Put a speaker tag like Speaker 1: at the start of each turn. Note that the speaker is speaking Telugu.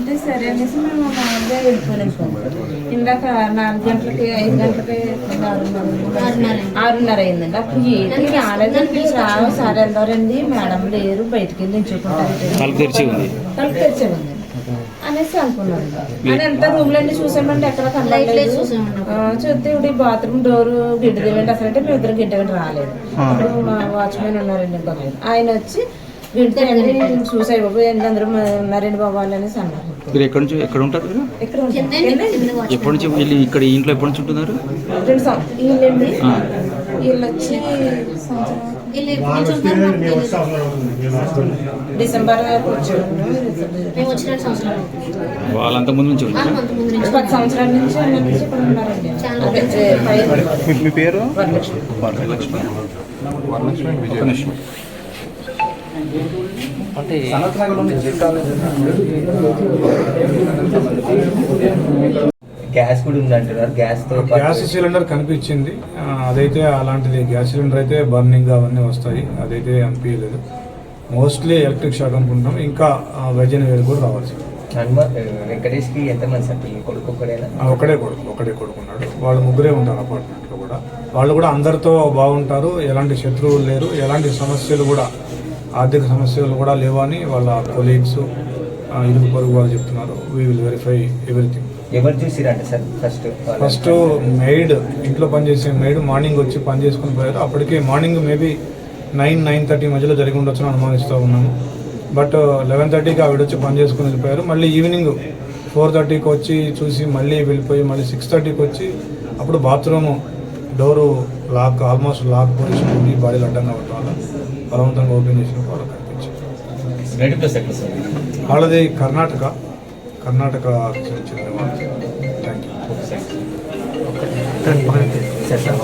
Speaker 1: అంటే సరే అనేసి మేము మామూలుగా వెళ్ళిపోయాం సార్ ఇందాక నాలుగు గంటలకి ఐదు గంటలకి ఆరున్నర ఆరున్నర అయిందండి. అప్పుడు ఏంటి రాలేదండి. చాలా సార్ వెళ్దారండి. మేడం లేరు. బయటికి వెళ్ళి నిల్చుకుంటారు.
Speaker 2: తలుపు తెరిచి ఉంది.
Speaker 1: తలుపు తెరిచే ఉంది. అనేసి అనుకున్నాను అని ఎంత రూమ్ లన్నీ చూసామండి. ఎక్కడ కనలేదు చూస్తే ఇప్పుడు బాత్రూమ్ డోర్ గిడ్డదేమండి అసలు అంటే మేము ఇద్దరు గిడ్డ రాలేదు. అప్పుడు మా వాచ్మెన్ ఉన్నారండి. ఆయన వచ్చి చూసాయి బాబు. ఏంటి అందరూ బాబు వాళ్ళు అనేసి అన్నారు.
Speaker 2: మీరు ఎక్కడి నుంచి ఎక్కడ ఉంటారు మీరు? ఎప్పటి నుంచి వీళ్ళు ఇక్కడ ఇంట్లో ఎప్పటి నుంచి ఉంటున్నారు?
Speaker 1: డిసెంబర్
Speaker 2: వాళ్ళంత ముందు నుంచి
Speaker 1: పది సంవత్సరాల నుంచి
Speaker 3: మీ పేరు?
Speaker 1: వరలక్ష్మి.
Speaker 2: వరలక్ష్మి. నిమిషం. అంటే
Speaker 4: గ్యాస్ కూడా ఉంది అంటున్నారు గ్యాస్తో
Speaker 3: గ్యాస్ సిలిండర్ కనిపించింది. అదైతే అలాంటిది గ్యాస్ సిలిండర్ అయితే బర్నింగ్ అవన్నీ వస్తాయి. అదైతే అనిపించలేదు. మోస్ట్లీ ఎలక్ట్రిక్ షాక్ అనుకుంటాం ఇంకా వెజన్ వేరు కూడా రావచ్చు
Speaker 4: హనుమ వెంకటేష్కి ఎంత మంది సార్? పిల్లలు కొడుకు ఒక్కడేనా?
Speaker 3: ఆ, ఒకడే కొడుకు ఒకడే కొడుకున్నాడు. వాళ్ళు ముగ్గురే ఉంటారు అపార్ట్మెంట్లో కూడా. వాళ్ళు కూడా అందరితో బాగుంటారు. ఎలాంటి శత్రువులు లేరు. ఎలాంటి సమస్యలు కూడా ఆర్థిక సమస్యలు కూడా లేవని వాళ్ళ కొలీగ్స్ ఇరుగు పొరుగు వాళ్ళు చెప్తున్నారు. వీ విల్ వెరిఫై ఎవ్రీథింగ్
Speaker 4: ఎవరు చూసిరంట సార్ ఫస్ట్?
Speaker 3: ఫస్ట్ మెయిడ్ ఇంట్లో పనిచేసే మెయిడ్ మార్నింగ్ వచ్చి పని చేసుకుని పోయారు. అప్పటికే morning maybe nine nine thirty మధ్యలో జరిగి ఉండొచ్చు అనుమానిస్తూ ఉన్నాము. బట్ లెవెన్ థర్టీకి ఆవిడ వచ్చి పని చేసుకుని వెళ్ళిపోయారు. మళ్ళీ ఈవినింగ్ ఫోర్ థర్టీకి వచ్చి చూసి మళ్ళీ వెళ్ళిపోయి మళ్ళీ సిక్స్ థర్టీకి వచ్చి అప్పుడు bathroom door lock almost lock position ఉండి బాడీలు అడ్డంగా ఉండడం వల్ల బలవంతంగా ఓపెన్ చేసినప్పుడు వాళ్ళకి కనిపించింది.
Speaker 4: ప్లస్
Speaker 3: వాళ్ళది కర్ణాటక. కర్ణాటక చెందిన వాళ్ళు. Thank you
Speaker 4: sir sir